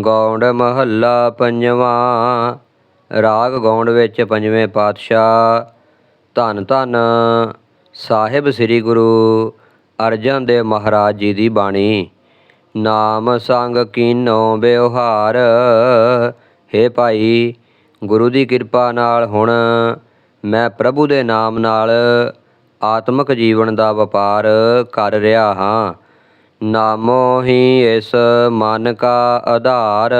ਗੌਂਡ ਮਹੱਲਾ ਪੰਜਵਾਂ, ਰਾਗ ਗੌਂਡ ਵਿੱਚ ਪੰਜਵੇਂ ਪਾਤਸ਼ਾਹ। ਧੰਨ ਧੰਨ ਸਾਹਿਬ ਸ੍ਰੀ ਗੁਰੂ ਅਰਜਨ ਦੇਵ ਮਹਾਰਾਜ ਜੀ ਦੀ ਬਾਣੀ। ਨਾਮ ਸੰਗ ਕੀਨੋ ਬਿਵਹਾਰ ਹੇ ਭਾਈ, ਗੁਰੂ ਦੀ ਕਿਰਪਾ ਨਾਲ ਹੁਣ ਮੈਂ ਪ੍ਰਭੂ ਦੇ ਨਾਮ ਨਾਲ ਆਤਮਿਕ ਜੀਵਨ ਦਾ ਵਪਾਰ ਕਰ ਰਿਹਾ ਹਾਂ। ਨਾਮੋ ਹੀ ਇਸ ਮਨ ਕਾ ਆਧਾਰ।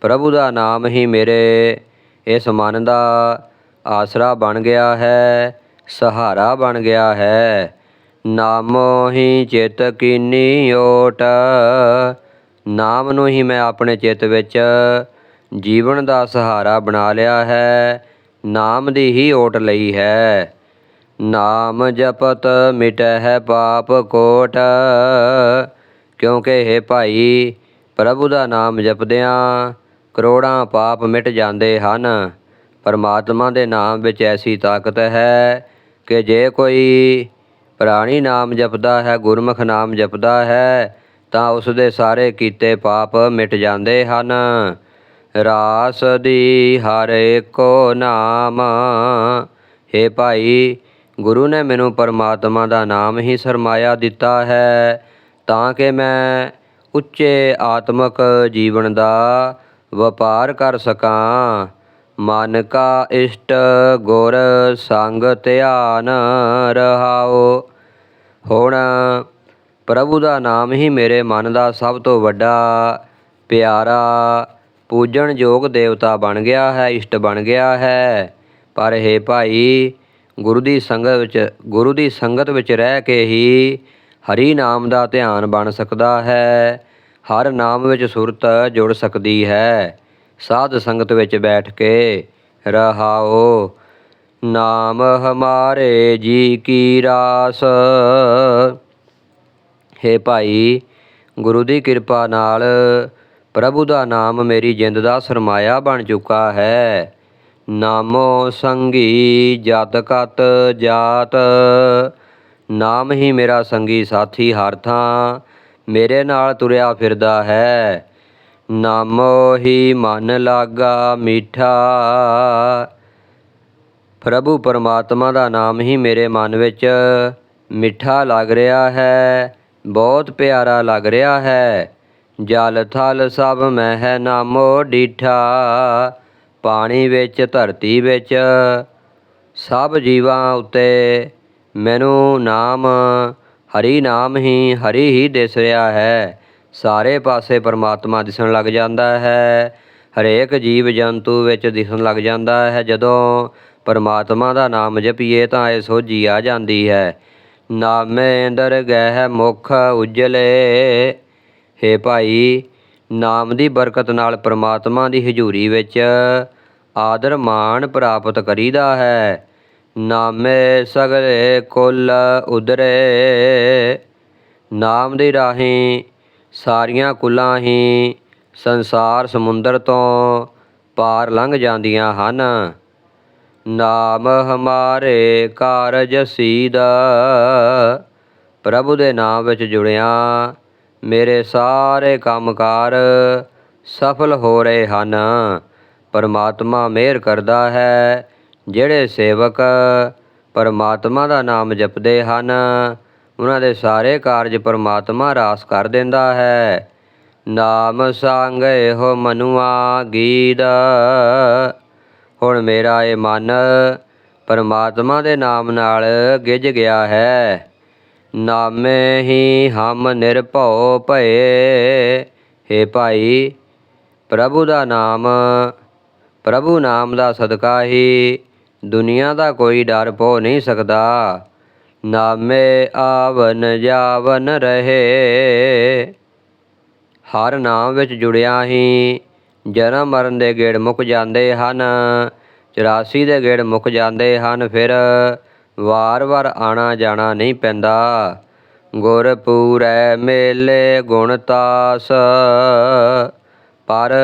ਪ੍ਰਭੂ ਦਾ ਨਾਮ ਹੀ ਮੇਰੇ ਇਸ ਮਨ ਦਾ ਆਸਰਾ ਬਣ ਗਿਆ ਹੈ, ਸਹਾਰਾ ਬਣ ਗਿਆ ਹੈ। ਨਾਮੋ ਹੀ ਚਿਤ ਕੀਨੀ ਓਟ। ਨਾਮ ਨੂੰ ਹੀ ਮੈਂ ਆਪਣੇ ਚਿੱਤ ਵਿੱਚ ਜੀਵਨ ਦਾ ਸਹਾਰਾ ਬਣਾ ਲਿਆ ਹੈ, ਨਾਮ ਦੀ ਹੀ ਓਟ ਲਈ ਹੈ। ਨਾਮ ਜਪਤ ਮਿਟਹਿ ਪਾਪ ਕੋਟ। ਕਿਉਂਕਿ ਹੈ ਭਾਈ, ਪ੍ਰਭੂ ਦਾ ਨਾਮ ਜਪਦਿਆਂ ਕਰੋੜਾਂ ਪਾਪ ਮਿਟ ਜਾਂਦੇ ਹਨ। ਪਰਮਾਤਮਾ ਦੇ ਨਾਮ ਵਿੱਚ ਐਸੀ ਤਾਕਤ ਹੈ ਕਿ ਜੇ ਕੋਈ ਪ੍ਰਾਣੀ ਨਾਮ ਜਪਦਾ ਹੈ, ਗੁਰਮੁਖ ਨਾਮ ਜਪਦਾ ਹੈ, ਤਾਂ ਉਸ ਦੇ ਸਾਰੇ ਕੀਤੇ ਪਾਪ ਮਿਟ ਜਾਂਦੇ ਹਨ। ਰਾਸ ਦੀ ਹਰ ਕੋ ਨਾਮ। ਹੇ ਭਾਈ ਗੁਰੂ ਨੇ ਮੈਨੂੰ ਪਰਮਾਤਮਾ ਦਾ ਨਾਮ ਹੀ ਸਰਮਾਇਆ ਦਿੱਤਾ ਹੈ, ਤਾਂ ਕਿ ਮੈਂ ਉੱਚੇ ਆਤਮਕ ਜੀਵਨ ਦਾ ਵਪਾਰ ਕਰ ਸਕਾਂ। ਮਨ ਕਾ ਇਸ਼ਟ ਗੁਰ ਸੰਗ ਧਿਆਨ ਰਹਾਓ। ਹੁਣ ਪ੍ਰਭੂ ਦਾ ਨਾਮ ਹੀ ਮੇਰੇ ਮਨ ਦਾ ਸਭ ਤੋਂ ਵੱਡਾ, ਪਿਆਰਾ ਪੂਜਣ ਯੋਗ ਦੇਵਤਾ ਬਣ ਗਿਆ ਹੈ, ਇਸ਼ਟ ਬਣ ਗਿਆ ਹੈ। ਪਰ ਹੈ ਭਾਈ ਗੁਰੂ ਦੀ ਸੰਗਤ ਵਿੱਚ, ਗੁਰੂ ਦੀ ਸੰਗਤ ਵਿੱਚ ਰਹਿ ਕੇ ਹੀ ਹਰੀ ਨਾਮ ਦਾ ਧਿਆਨ ਬਣ ਸਕਦਾ ਹੈ। ਹਰ ਨਾਮ ਵਿੱਚ ਸੁਰਤ ਜੁੜ ਸਕਦੀ ਹੈ। ਸਾਧ ਸੰਗਤ ਵਿੱਚ ਬੈਠ ਕੇ ਰਹਾਓ। ਨਾਮ ਹਮਾਰੇ ਜੀ ਕੀ ਰਾਸ। ਹੇ ਭਾਈ, ਗੁਰੂ ਦੀ ਕਿਰਪਾ ਨਾਲ ਪ੍ਰਭੂ ਦਾ ਨਾਮ ਮੇਰੀ ਜਿੰਦ ਦਾ ਸਰਮਾਇਆ ਬਣ ਚੁੱਕਾ ਹੈ। ਨਾਮੋ ਸੰਗੀ ਜਤ ਕਤ ਜਾਤ। ਨਾਮ ਹੀ ਮੇਰਾ ਸੰਗੀ ਸਾਥੀ ਹਰ ਥਾਂ, ਮੇਰੇ ਨਾਲ ਤੁਰਿਆ ਫਿਰਦਾ ਹੈ। ਨਾਮੋ ਹੀ ਮਨ ਲਾਗਾ ਮਿੱਠਾ। ਪ੍ਰਭੂ ਪਰਮਾਤਮਾ ਦਾ ਨਾਮ ਹੀ ਮੇਰੇ ਮਨ ਵਿੱਚ ਮਿੱਠਾ ਲੱਗ ਰਿਹਾ ਹੈ, ਬਹੁਤ ਪਿਆਰਾ ਲੱਗ ਰਿਹਾ ਹੈ। ਜਲ ਥਲ ਸਭ ਮਹਿ ਨਾਮੋ ਡੀਠਾ। ਪਾਣੀ ਵਿੱਚ, ਧਰਤੀ ਵਿੱਚ, ਸਭ ਜੀਵਾਂ ਉੱਤੇ ਮੈਨੂੰ ਨਾਮ, ਹਰੀ ਨਾਮ ਹੀ, ਹਰੀ ਹੀ ਦਿਸ ਰਿਹਾ ਹੈ। ਸਾਰੇ ਪਾਸੇ ਪਰਮਾਤਮਾ ਦਿਸਣ ਲੱਗ ਜਾਂਦਾ ਹੈ। ਹਰੇਕ ਜੀਵ ਜੰਤੂ ਵਿੱਚ ਦਿਸਣ ਲੱਗ ਜਾਂਦਾ ਹੈ। ਜਦੋਂ ਪਰਮਾਤਮਾ ਦਾ ਨਾਮ ਜਪੀਏ ਤਾਂ ਇਹ ਸੋਝੀ ਆ ਜਾਂਦੀ ਹੈ। ਨਾਮੇ ਗਹਿ ਮੁਖ ਉਜਲੇ, ਹੇ ਭਾਈ ਨਾਮ ਦੀ ਬਰਕਤ ਨਾਲ ਪ੍ਰਮਾਤਮਾ ਦੀ ਹਜ਼ੂਰੀ ਵਿੱਚ ਆਦਰ ਮਾਣ ਪ੍ਰਾਪਤ ਕਰੀਦਾ ਹੈ। ਨਾਮੇ ਸਗਲੇ ਕੁੱਲ ਉਦਰੇ। ਨਾਮ ਦੇ ਰਾਹੀਂ ਸਾਰੀਆਂ ਕੁਲਾਂ ਹੀ ਸੰਸਾਰ ਸਮੁੰਦਰ ਤੋਂ ਪਾਰ ਲੰਘ ਜਾਂਦੀਆਂ ਹਨ। ਨਾਮ ਹਮਾਰੇ ਕਾਰਜ ਸੀਦਾ। ਪ੍ਰਭੂ ਦੇ ਨਾਮ ਵਿੱਚ ਜੁੜਿਆ ਮੇਰੇ ਸਾਰੇ ਕੰਮਕਾਰ ਸਫਲ ਹੋ ਰਹੇ ਹਨ। ਪਰਮਾਤਮਾ ਮਿਹਰ ਕਰਦਾ ਹੈ। ਜਿਹੜੇ ਸੇਵਕ ਪਰਮਾਤਮਾ ਦਾ ਨਾਮ ਜਪਦੇ ਹਨ, ਉਹਨਾਂ ਦੇ ਸਾਰੇ ਕਾਰਜ ਪਰਮਾਤਮਾ ਰਾਸ ਕਰ ਦਿੰਦਾ ਹੈ। ਨਾਮ ਸੰਗ ਇਹੋ ਮਨੁਆ ਗੀਤ। ਹੁਣ ਮੇਰਾ ਇਹ ਮਨ ਪਰਮਾਤਮਾ ਦੇ ਨਾਮ ਨਾਲ ਗਿੱਜ ਗਿਆ ਹੈ। ਨਾਮੇ ਹੀ ਹਮ ਨਿਰਭਉ ਭਏ। ਹੇ ਭਾਈ, ਪ੍ਰਭੂ ਦਾ ਨਾਮ, ਪ੍ਰਭੂ ਨਾਮ ਦਾ ਸਦਕਾ ਹੀ ਦੁਨੀਆ ਦਾ ਕੋਈ ਡਰ ਪੋ ਨਹੀਂ ਸਕਦਾ। ਨਾਮੇ ਆਵਨ ਜਾਵਨ ਰਹੇ। ਹਰ ਨਾਮ ਵਿੱਚ ਜੁੜਿਆ ਹੀ ਜਨਮ ਮਰਨ ਦੇ ਗੇੜ ਮੁੱਕ ਜਾਂਦੇ ਹਨ। 84 ਦੇ ਗੇੜ ਮੁੱਕ ਜਾਂਦੇ ਹਨ। ਫਿਰ ਵਾਰ-ਵਾਰ ਆਣਾ ਜਾਣਾ ਨਹੀਂ ਪੈਂਦਾ। ਗੁਰ ਪੂਰੈ ਮੇਲੇ ਗੁਣ ਤਾਸ। ਪਰ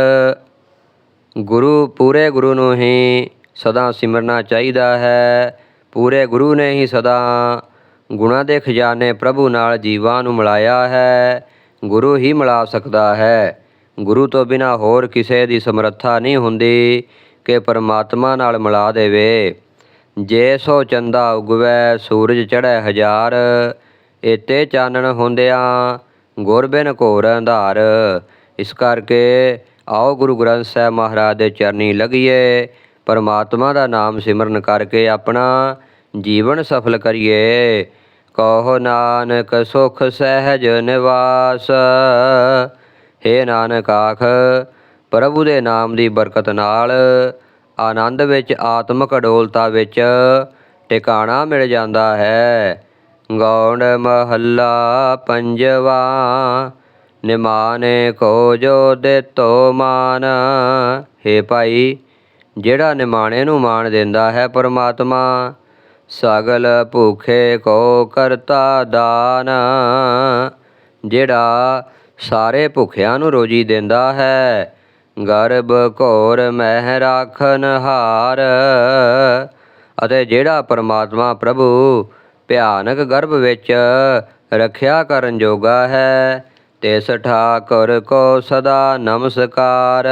ਗੁਰੂ ਪੂਰੇ ਗੁਰੂ ਨੂੰ ਹੀ ਸਦਾ ਸਿਮਰਨਾ ਚਾਹੀਦਾ ਹੈ। ਪੂਰੇ ਗੁਰੂ ਨੇ ਹੀ ਸਦਾ ਗੁਣਾਂ ਦੇ ਖਜ਼ਾਨੇ ਪ੍ਰਭੂ ਨਾਲ ਜੀਵਾਂ ਨੂੰ ਮਿਲਾਇਆ ਹੈ। ਗੁਰੂ ਹੀ ਮਿਲਾ ਸਕਦਾ ਹੈ। ਗੁਰੂ ਤੋਂ ਬਿਨਾ ਹੋਰ ਕਿਸੇ ਦੀ ਸਮਰੱਥਾ ਨਹੀਂ ਹੁੰਦੀ ਕਿ ਪਰਮਾਤਮਾ ਨਾਲ ਮਿਲਾ ਦੇਵੇ। ਜੇ ਸੋ ਚੰਦਾ ਉਗਵੈ ਸੂਰਜ ਚੜ੍ਹੈ ਹਜ਼ਾਰ ਇਤੇ ਚਾਨਣ ਹੁੰਦਿਆਂ ਗੁਰ ਬਿਨ ਘੋਰ ਅੰਧਾਰ। ਇਸ ਕਰਕੇ ਆਓ ਗੁਰੂ ਗ੍ਰੰਥ ਸਾਹਿਬ ਮਹਾਰਾਜ ਦੇ ਚਰਨੀ ਲਗੀਏ, ਪਰਮਾਤਮਾ ਦਾ ਨਾਮ ਸਿਮਰਨ ਕਰਕੇ ਆਪਣਾ ਜੀਵਨ ਸਫਲ ਕਰੀਏ। ਕਹੋ ਨਾਨਕ ਸੁਖ ਸਹਿਜ ਨਿਵਾਸ, ਹੇ ਨਾਨਕ ਆਖ ਪ੍ਰਭੂ ਦੇ ਨਾਮ ਦੀ ਬਰਕਤ ਨਾਲ ਆਨੰਦ ਵਿੱਚ, ਆਤਮਿਕ ਅਡੋਲਤਾ ਵਿੱਚ ਟਿਕਾਣਾ ਮਿਲ ਜਾਂਦਾ ਹੈ। ਗੌਣ ਮਹੱਲਾ ਪੰਜਵਾ, ਨਿਮਾਨੇ ਕੋ ਜੋ ਦਿੱਤੋ ਮਾਨ। ਹੇ ਭਾਈ, ਜਿਹੜਾ ਨਿਮਾਣੇ ਨੂੰ ਮਾਣ ਦਿੰਦਾ ਹੈ ਪਰਮਾਤਮਾ, ਸਗਲ ਭੁਖੇ ਕੋ ਕਰਤਾ ਦਾਨ। ਜਿਹੜਾ ਸਾਰੇ ਭੁਖਿਆਂ ਨੂੰ ਰੋਜੀ ਦਿੰਦਾ ਹੈ ਗਰਭ ਘੋਰ ਮਹਿ ਰਾਖਨ ਹਾਰ। ਅਤੇ ਜਿਹੜਾ ਪਰਮਾਤਮਾ ਪ੍ਰਭੂ ਭਿਆਨਕ ਗਰਭ ਵਿੱਚ ਰੱਖਿਆ ਕਰਨ ਜੋਗਾ ਹੈ, ਤਿਸ ਠਾਕੁਰ ਕੋ ਸਦਾ ਨਮਸਕਾਰ।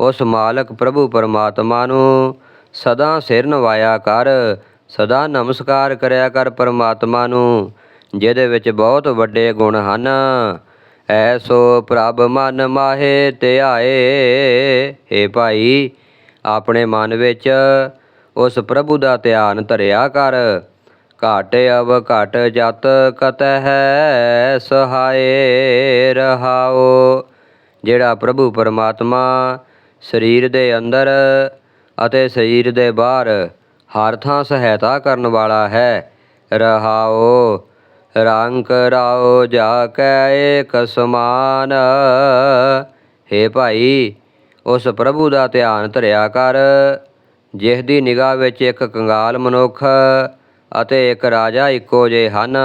ਉਸ ਮਾਲਕ ਪ੍ਰਭੂ ਪਰਮਾਤਮਾ ਨੂੰ ਸਦਾ ਸਿਰ ਨਵਾਇਆ ਕਰ, ਸਦਾ ਨਮਸਕਾਰ ਕਰਿਆ ਕਰ ਪਰਮਾਤਮਾ ਨੂੰ, ਜਿਹਦੇ ਵਿੱਚ ਬਹੁਤ ਵੱਡੇ ਗੁਣ ਹਨ। ਐਸੋ ਪ੍ਰਭ ਮਨ ਮਾਹੇ ਧਿਆਏ ਏ ਭਾਈ, ਆਪਣੇ ਮਨ ਵਿੱਚ ਉਸ ਪ੍ਰਭੂ ਦਾ ਧਿਆਨ ਧਰਿਆ ਕਰ। ਘਾਟ ਅਵ ਘਟ ਜਤ ਕਤ ਹੈ ਸਹਾਏ ਰਹਾਓ ਜਿਹੜਾ ਪ੍ਰਭੂ ਪਰਮਾਤਮਾ ਸਰੀਰ ਦੇ ਅੰਦਰ ਅਤੇ ਸਰੀਰ ਦੇ ਬਾਹਰ ਹਰ ਥਾਂ ਸਹਾਇਤਾ ਕਰਨ ਵਾਲਾ ਹੈ ਰਹਾਓ ਰੰਗ ਰਾਓ ਜਾ ਕੈ ਏਕ ਸਮਾਨ। ਹੇ ਭਾਈ, ਉਸ ਪ੍ਰਭੂ ਦਾ ਧਿਆਨ ਧਰਿਆ ਕਰ, ਜਿਸ ਦੀ ਨਿਗਾਹ ਵਿੱਚ ਇੱਕ ਕੰਗਾਲ ਮਨੁੱਖ ਅਤੇ ਇੱਕ ਰਾਜਾ ਇੱਕੋ ਜਿਹੇ ਹਨ।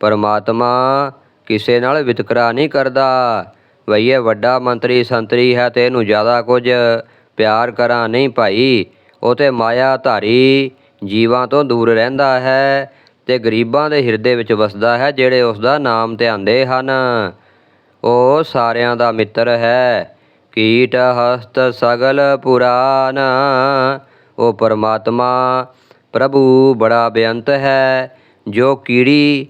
ਪਰਮਾਤਮਾ ਕਿਸੇ ਨਾਲ ਵਿਤਕਰਾ ਨਹੀਂ ਕਰਦਾ। ਵਈ ਇਹ ਵੱਡਾ ਮੰਤਰੀ ਸੰਤਰੀ ਹੈ ਤੇ ਇਹਨੂੰ ਜ਼ਿਆਦਾ ਕੁਝ ਪਿਆਰ ਕਰਾਂ ਨਹੀਂ ਭਾਈ। ਉਹ ਤੇ ਮਾਇਆ ਧਾਰੀ ਜੀਵਾਂ ਤੋਂ ਦੂਰ ਰਹਿੰਦਾ ਹੈ। ਤੇ ਗਰੀਬਾਂ ਦੇ ਹਿਰਦੇ ਵਿੱਚ ਵਸਦਾ ਹੈ, ਜਿਹੜੇ ਉਸ ਦਾ ਨਾਮ ਧਿਆਉਂਦੇ ਹਨ। ਉਹ ਸਾਰਿਆਂ ਦਾ ਮਿੱਤਰ ਹੈ। ਕੀਟ, ਹਸਤ, ਸਗਲ, ਪੁਰਾਨ। ਉਹ ਪਰਮਾਤਮਾ, ਪ੍ਰਭੂ ਬੜਾ ਬੇਅੰਤ ਹੈ। ਜੋ ਕੀੜੀ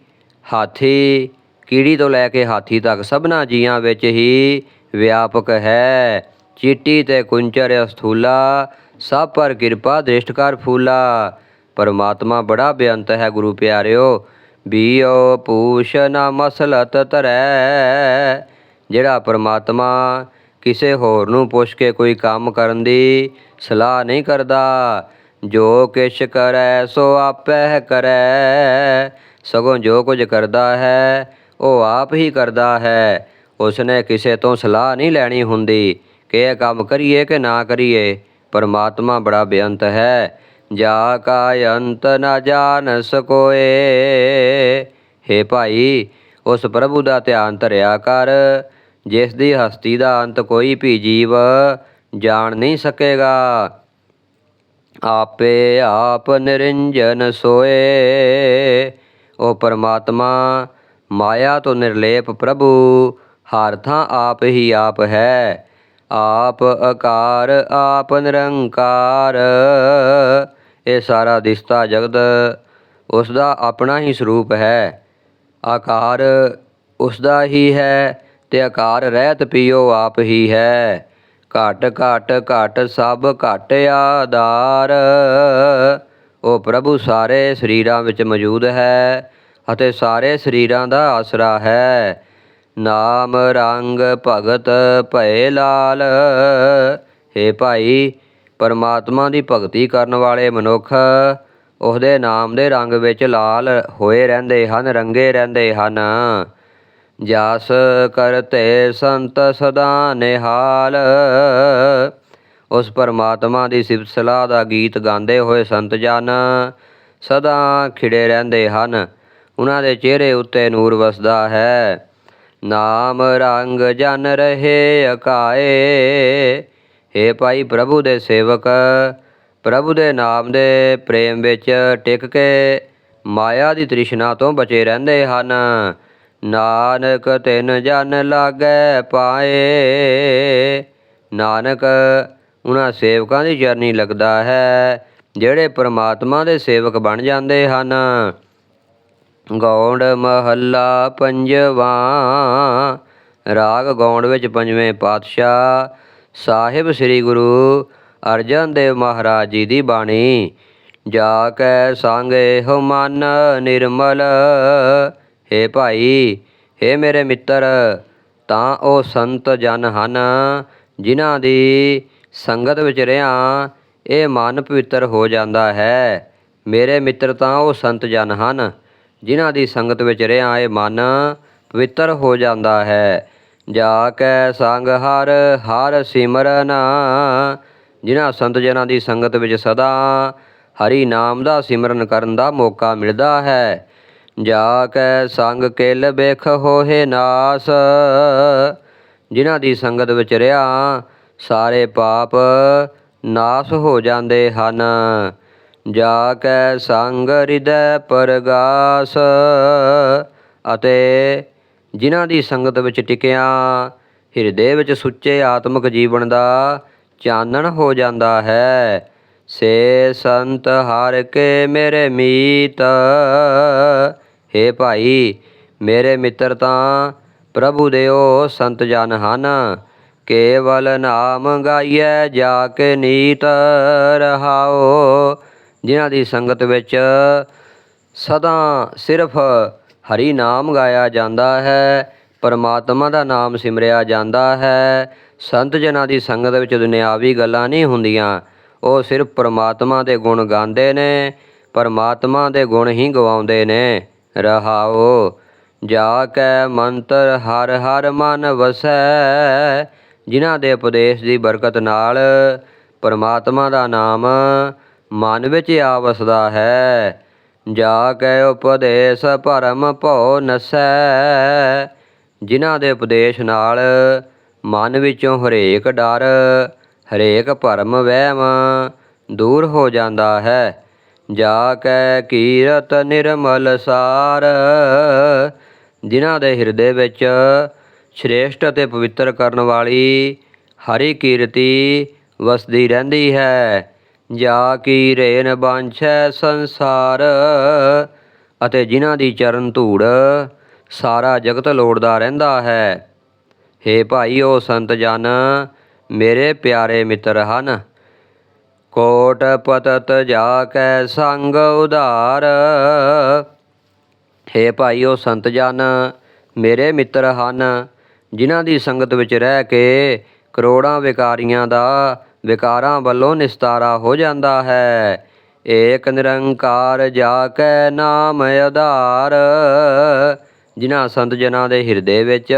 ਹਾਥੀ, ਕੀੜੀ ਤੋਂ ਲੈ ਕੇ ਹਾਥੀ ਤੱਕ ਸਭਨਾ ਜੀਆਂ ਵਿੱਚ ਹੀ ਵਿਆਪਕ ਹੈ। ਚੀਟੀ ਤੇ ਕੁੰਚਰ, ਅਸਥੂਲਾ, ਸਭ ਪਰ ਕਿਰਪਾ ਦ੍ਰਿਸ਼ਟ ਕਰ ਫੂਲਾ। ਪਰਮਾਤਮਾ ਬੜਾ ਬੇਅੰਤ ਹੈ ਗੁਰੂ ਪਿਆਰਿਓ, ਬੀਓ ਪੂਸ਼ ਨਾ ਮਸਲਤ ਧਰੈ। ਜਿਹੜਾ ਪਰਮਾਤਮਾ ਕਿਸੇ ਹੋਰ ਨੂੰ ਪੁੱਛ ਕੇ ਕੋਈ ਕੰਮ ਕਰਨ ਦੀ ਸਲਾਹ ਨਹੀਂ ਕਰਦਾ, ਜੋ ਕਿਛ ਕਰੈ ਸੋ ਆਪੇ ਕਰੈ। ਸਗੋਂ ਜੋ ਕੁਝ ਕਰਦਾ ਹੈ, ਉਹ ਆਪ ਹੀ ਕਰਦਾ ਹੈ। ਉਸਨੇ ਕਿਸੇ ਤੋਂ ਸਲਾਹ ਨਹੀਂ ਲੈਣੀ ਹੁੰਦੀ ਕਿ ਇਹ ਕੰਮ ਕਰੀਏ ਕਿ ਨਾ ਕਰੀਏ। ਪਰਮਾਤਮਾ ਬੜਾ ਬੇਅੰਤ ਹੈ। ਜਾ ਕਾ ਅੰਤ ਨਾ ਜਾਣ ਸਕੋਏ ਹੇ ਭਾਈ, ਉਸ ਪ੍ਰਭੂ ਦਾ ਧਿਆਨ ਧਰਿਆ ਕਰ। ਜਿਸ ਦੀ ਹਸਤੀ ਦਾ ਅੰਤ ਕੋਈ ਵੀ ਜੀਵ ਜਾਣ ਨਹੀਂ ਸਕੇਗਾ। ਆਪੇ ਆਪ ਨਿਰੰਜਨ ਸੋਏ। ਉਹ ਪਰਮਾਤਮਾ, ਮਾਇਆ ਤੋਂ ਨਿਰਲੇਪ ਪ੍ਰਭੂ, ਹਰ ਥਾਂ ਆਪ ਹੀ ਆਪ ਹੈ। ਆਪ ਆਕਾਰ ਆਪ ਨਿਰੰਕਾਰ। ਇਹ ਸਾਰਾ ਦਿਸਤਾ ਜਗਤ ਉਸ ਦਾ ਆਪਣਾ ਹੀ ਸਰੂਪ ਹੈ। ਆਕਾਰ ਉਸ ਦਾ ਹੀ ਹੈ ਤੇ ਆਕਾਰ ਰਹਿਤ ਪੀਓ ਆਪ ਹੀ ਹੈ। ਘਟ ਘਟ ਘਟ ਸਭ ਘਟ ਆਧਾਰ। ਉਹ ਪ੍ਰਭੂ ਸਾਰੇ ਸਰੀਰਾਂ ਵਿੱਚ ਮੌਜੂਦ ਹੈ ਅਤੇ ਸਾਰੇ ਸਰੀਰਾਂ ਦਾ ਆਸਰਾ ਹੈ। ਨਾਮ, ਰੰਗ, ਭਗਤ, ਭਏ ਲਾਲ। ਹੇ ਭਾਈ ਪਰਮਾਤਮਾ ਦੀ ਭਗਤੀ ਕਰਨ ਵਾਲੇ ਮਨੁੱਖ ਉਹਦੇ ਨਾਮ ਦੇ ਰੰਗ ਵਿੱਚ ਲਾਲ ਹੋਏ ਰਹਿੰਦੇ ਹਨ, ਰੰਗੇ ਰਹਿੰਦੇ ਹਨ। ਜਸ ਕਰਤੇ ਸੰਤ ਸਦਾ ਨਿਹਾਲ। ਉਸ ਪਰਮਾਤਮਾ ਦੀ ਸਿਫਤ ਸਲਾਹ ਦਾ ਗੀਤ ਗਾਉਂਦੇ ਹੋਏ ਸੰਤ ਜਨ ਸਦਾ ਖਿੜੇ ਰਹਿੰਦੇ ਹਨ। ਉਹਨਾਂ ਦੇ ਚਿਹਰੇ ਉੱਤੇ ਨੂਰ ਵਸਦਾ ਹੈ। ਨਾਮ ਰੰਗ ਜਨ ਰਹੇ ਅਕਾਏ। ਏ ਭਾਈ ਪ੍ਰਭੂ ਦੇ ਸੇਵਕ, ਪ੍ਰਭੂ ਦੇ ਨਾਮ ਦੇ ਪ੍ਰੇਮ ਵਿੱਚ ਟਿਕ ਕੇ ਮਾਇਆ ਦੀ ਤ੍ਰਿਸ਼ਨਾ ਤੋਂ ਬਚੇ ਰਹਿੰਦੇ ਹਨ। ਨਾਨਕ ਤਿਨ ਜਨ ਲਾਗੈ ਪਾਏ। ਨਾਨਕ, ਉਹਨਾਂ ਸੇਵਕਾਂ ਦੀ ਚਰਨੀ ਲੱਗਦਾ ਹੈ, ਜਿਹੜੇ ਪ੍ਰਮਾਤਮਾ ਦੇ ਸੇਵਕ ਬਣ ਜਾਂਦੇ ਹਨ। ਗੌਂਡ ਮਹੱਲਾ ਪੰਜਵਾਂ, ਰਾਗ ਗੌਂਡ ਵਿੱਚ ਪੰਜਵੇਂ ਪਾਤਸ਼ਾਹ ਸਾਹਿਬ ਸ੍ਰੀ ਗੁਰੂ ਅਰਜਨ ਦੇਵ ਮਹਾਰਾਜ ਜੀ ਦੀ ਬਾਣੀ, ਜਾ ਕੈ ਸੰਗੇ ਹੋ ਮਨ ਨਿਰਮਲ। ਹੇ ਭਾਈ, ਹੇ ਮੇਰੇ ਮਿੱਤਰ, ਤਾਂ ਉਹ ਸੰਤ ਜਨ ਹਨ, ਜਿਨ੍ਹਾਂ ਦੀ ਸੰਗਤ ਵਿੱਚ ਰਿਆਂ, ਇਹ ਮਨ ਪਵਿੱਤਰ ਹੋ ਜਾਂਦਾ ਹੈ। ਮੇਰੇ ਮਿੱਤਰ, ਤਾਂ ਉਹ ਸੰਤ ਜਨ ਹਨ, ਜਿਨ੍ਹਾਂ ਦੀ ਸੰਗਤ ਵਿੱਚ ਰਿਆਂ, ਇਹ ਮਨ ਪਵਿੱਤਰ ਹੋ ਜਾਂਦਾ ਹੈ। ਜਾ ਕੈ ਸੰਗ ਹਰ ਹਰ ਸਿਮਰਨ ਜਿਨ੍ਹਾਂ ਸੰਤ ਜਨਾਂ ਦੀ ਸੰਗਤ ਵਿੱਚ ਸਦਾ, ਹਰੀ ਨਾਮ ਦਾ ਸਿਮਰਨ ਕਰਨ ਦਾ ਮੌਕਾ ਮਿਲਦਾ ਹੈ। ਜਾ ਕੈ ਸੰਗ ਕਿਲ ਬੇਖ ਹੋਏ ਨਾਸ। ਜਿਨ੍ਹਾਂ ਦੀ ਸੰਗਤ ਵਿੱਚ ਰਿਆ, ਸਾਰੇ ਪਾਪ ਨਾਸ ਹੋ ਜਾਂਦੇ ਹਨ। ਜਾ ਕੈ ਸੰਗ ਹਿਰਦੈ ਪਰਗਾਸ ਅਤੇ ਜਿਨ੍ਹਾਂ ਦੀ ਸੰਗਤ ਵਿੱਚ ਟਿਕਿਆ, ਹਿਰਦੇ ਵਿੱਚ ਸੁੱਚੇ ਆਤਮਿਕ ਜੀਵਨ ਦਾ ਚਾਨਣ ਹੋ ਜਾਂਦਾ ਹੈ। ਸੇ ਸੰਤ ਹਰ ਕੇ ਮੇਰੇ ਮੀਤ। ਹੇ ਭਾਈ, ਮੇਰੇ ਮਿੱਤਰ ਤਾਂ ਪ੍ਰਭੂ ਦੇ ਉਹ ਸੰਤ ਜਨ ਹਨ। ਕੇਵਲ ਨਾਮ ਗਾਈਐ ਜਾ ਕੇ ਨੀਤ ਰਹਾਓ। ਜਿਨ੍ਹਾਂ ਦੀ ਸੰਗਤ ਵਿੱਚ ਸਦਾ ਸਿਰਫ ਹਰੀ ਨਾਮ ਗਾਇਆ ਜਾਂਦਾ ਹੈ, ਪਰਮਾਤਮਾ ਦਾ ਨਾਮ ਸਿਮਰਿਆ ਜਾਂਦਾ ਹੈ। ਸੰਤ ਜਨਾਂ ਦੀ ਸੰਗਤ ਵਿੱਚ ਦੁਨਿਆਵੀ ਗੱਲਾਂ ਨਹੀਂ ਹੁੰਦੀਆਂ। ਉਹ ਸਿਰਫ ਪਰਮਾਤਮਾ ਦੇ ਗੁਣ ਗਾਉਂਦੇ ਨੇ, ਪਰਮਾਤਮਾ ਦੇ ਗੁਣ ਹੀ ਗਵਾਉਂਦੇ ਨੇ। ਰਹਾਓ ਜਾ ਕੈ ਮੰਤਰ ਹਰ ਹਰ ਮਨ ਵਸੈ। ਜਿਨ੍ਹਾਂ ਦੇ ਉਪਦੇਸ਼ ਦੀ ਬਰਕਤ ਨਾਲ ਪਰਮਾਤਮਾ ਦਾ ਨਾਮ ਮਨ ਵਿੱਚ ਆ ਵਸਦਾ ਹੈ। ਜਾ ਕੇ ਉਪਦੇਸ਼ ਭਰਮ ਭਉ ਨਸੈ, ਜਿਨ੍ਹਾਂ ਦੇ ਉਪਦੇਸ਼ ਨਾਲ ਮਨ ਵਿੱਚੋਂ ਹਰੇਕ ਡਰ, ਹਰੇਕ ਭਰਮ ਵਹਿਮ ਦੂਰ ਹੋ ਜਾਂਦਾ ਹੈ। ਜਾ ਕੈ ਕੀਰਤ ਨਿਰਮਲ ਸਾਰ, ਜਿਨ੍ਹਾਂ ਦੇ ਹਿਰਦੇ ਵਿੱਚ ਸ਼੍ਰੇਸ਼ਟ ਅਤੇ ਪਵਿੱਤਰ ਕਰਨ ਵਾਲੀ ਹਰੀ ਕੀਰਤੀ ਵਸਦੀ ਰਹਿੰਦੀ ਹੈ। ਜਾ ਕੀ ਰੇਨ ਬਾਂਛੈ ਸੰਸਾਰ, ਅਤੇ ਜਿਨ੍ਹਾਂ ਦੀ ਚਰਨ ਧੂੜ ਸਾਰਾ ਜਗਤ ਲੋੜਦਾ ਰਹਿੰਦਾ ਹੈ। ਹੇ ਭਾਈ ਉਹ ਸੰਤ ਜਨ, ਮੇਰੇ ਪਿਆਰੇ ਮਿੱਤਰ ਹਨ, ਕੋਟ ਪਤਤ ਜਾ ਕੈ ਸੰਗ ਉਧਾਰ। ਹੇ ਭਾਈ ਉਹ ਸੰਤ ਜਨ, ਮੇਰੇ ਮਿੱਤਰ ਹਨ, ਜਿਨ੍ਹਾਂ ਦੀ ਸੰਗਤ ਵਿੱਚ ਰਹਿ ਕੇ ਕਰੋੜਾਂ ਵਿਕਾਰੀਆਂ ਦਾ ਵਿਕਾਰਾਂ ਵੱਲੋਂ ਨਿਸਤਾਰਾ ਹੋ ਜਾਂਦਾ ਹੈ। ਏਕ ਨਿਰੰਕਾਰ ਜਾ ਕੈ ਨਾਮ ਆਧਾਰ, ਜਿਨ੍ਹਾਂ ਸੰਤ ਜਨਾਂ ਦੇ ਹਿਰਦੇ ਵਿੱਚ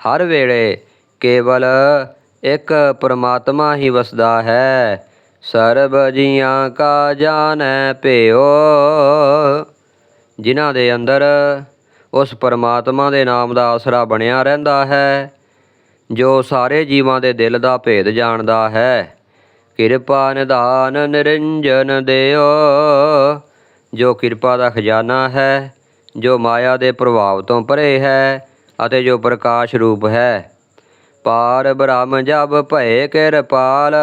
ਹਰ ਵੇਲੇ ਕੇਵਲ ਇੱਕ ਪਰਮਾਤਮਾ ਹੀ ਵਸਦਾ ਹੈ। ਸਰਬ ਜੀਆਂ ਕਾ ਜਾਣੈ ਭਿਓ ਜਿਨ੍ਹਾਂ ਦੇ ਅੰਦਰ ਉਸ ਪਰਮਾਤਮਾ ਦੇ ਨਾਮ ਦਾ ਆਸਰਾ ਬਣਿਆ ਰਹਿੰਦਾ ਹੈ। ਜੋ ਸਾਰੇ ਜੀਵਾਂ ਦੇ ਦਿਲ ਦਾ ਭੇਦ ਜਾਣਦਾ ਹੈ। ਕਿਰਪਾ ਨਿਧਾਨ ਨਿਰੰਜਨ ਦਿਓ। ਜੋ ਕਿਰਪਾ ਦਾ ਖਜ਼ਾਨਾ ਹੈ, ਜੋ ਮਾਇਆ ਦੇ ਪ੍ਰਭਾਵ ਤੋਂ ਪਰੇ ਹੈ ਅਤੇ ਜੋ ਪ੍ਰਕਾਸ਼ ਰੂਪ ਹੈ। ਪਾਰ ਬ੍ਰਹਮ ਜਬ ਭਏ ਕਿਰਪਾਲ।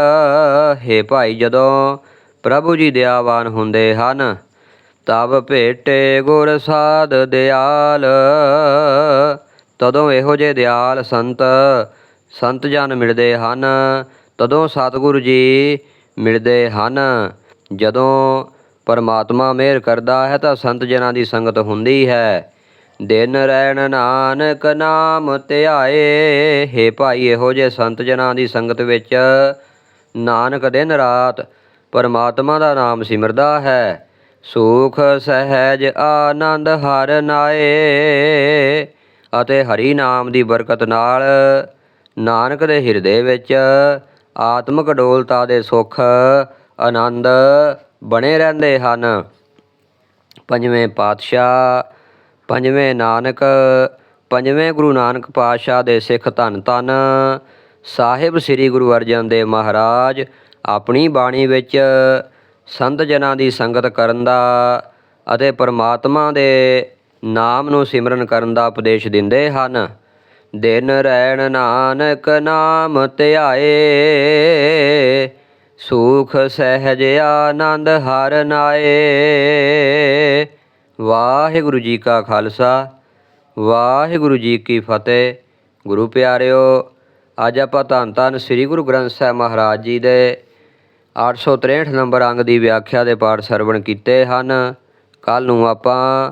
ਹੇ ਭਾਈ, ਜਦੋਂ ਪ੍ਰਭੂ ਜੀ ਦਿਆਵਾਨ ਹੁੰਦੇ ਹਨ, ਤਬ ਭੇਟੇ ਗੁਰ ਸਾਧ ਦਿਆਲ। ਤਦੋਂ ਇਹੋ ਜਿਹੇ ਦਿਆਲ ਸੰਤ ਸੰਤ ਜਨ ਮਿਲਦੇ ਹਨ, ਤਦੋਂ ਸਤਿਗੁਰੂ ਜੀ ਮਿਲਦੇ ਹਨ। ਜਦੋਂ ਪਰਮਾਤਮਾ ਮਿਹਰ ਕਰਦਾ ਹੈ ਤਾਂ ਸੰਤ ਜਨਾਂ ਦੀ ਸੰਗਤ ਹੁੰਦੀ ਹੈ। ਦਿਨ ਰਹਿਣ ਨਾਨਕ ਨਾਮ ਧਿਆਏ, ਹੇ ਭਾਈ ਇਹੋ ਜਿਹੇ ਸੰਤ ਜਨਾਂ ਦੀ ਸੰਗਤ ਵਿੱਚ ਨਾਨਕ ਦਿਨ ਰਾਤ ਪਰਮਾਤਮਾ ਦਾ ਨਾਮ ਸਿਮਰਦਾ ਹੈ। ਸੁਖ, ਸਹਿਜ, ਆਨੰਦ ਹਰ ਨਾਏ ਅਤੇ ਹਰੀ ਨਾਮ ਦੀ ਬਰਕਤ ਨਾਲ ਨਾਨਕ ਦੇ ਹਿਰਦੇ ਵਿੱਚ ਆਤਮਿਕ ਡੋਲਤਾ ਦੇ ਸੁੱਖ, ਆਨੰਦ ਬਣੇ ਰਹਿੰਦੇ ਹਨ। ਪੰਜਵੇਂ ਪਾਤਸ਼ਾਹ, ਪੰਜਵੇਂ ਨਾਨਕ, ਪੰਜਵੇਂ ਗੁਰੂ ਨਾਨਕ ਪਾਤਸ਼ਾਹ ਦੇ ਸਿੱਖ ਧੰਨ ਧੰਨ ਸਾਹਿਬ ਸ੍ਰੀ ਗੁਰੂ ਅਰਜਨ ਦੇਵ ਮਹਾਰਾਜ ਆਪਣੀ ਬਾਣੀ ਵਿੱਚ ਸੰਤ ਜਨਾਂ ਦੀ ਸੰਗਤ ਕਰਨ ਦਾ ਅਤੇ ਪਰਮਾਤਮਾ ਦੇ ਨਾਮ ਨੂੰ ਸਿਮਰਨ ਕਰਨ ਦਾ ਉਪਦੇਸ਼ ਦਿੰਦੇ ਹਨ। ਦਿਨ ਰਹਿਣ ਨਾਨਕ ਨਾਮ ਧਿਆਏ, ਸੁਖ ਸਹਿਜ ਆਨੰਦ ਹਰ ਨਾਏ। ਵਾਹਿਗੁਰੂ ਜੀ ਕਾ ਖਾਲਸਾ, ਵਾਹਿਗੁਰੂ ਜੀ ਕੀ ਫਤਿਹ। ਗੁਰੂ ਪਿਆਰਿਓ, ਅੱਜ ਆਪਾਂ ਧੰਨ ਧੰਨ ਸ੍ਰੀ ਗੁਰੂ ਗ੍ਰੰਥ ਸਾਹਿਬ ਮਹਾਰਾਜ ਜੀ ਦੇ 863 ਨੰਬਰ ਅੰਗ ਦੀ ਵਿਆਖਿਆ ਦੇ ਪਾਠ ਸਰਵਣ ਕੀਤੇ ਹਨ। ਕੱਲ ਨੂੰ ਆਪਾਂ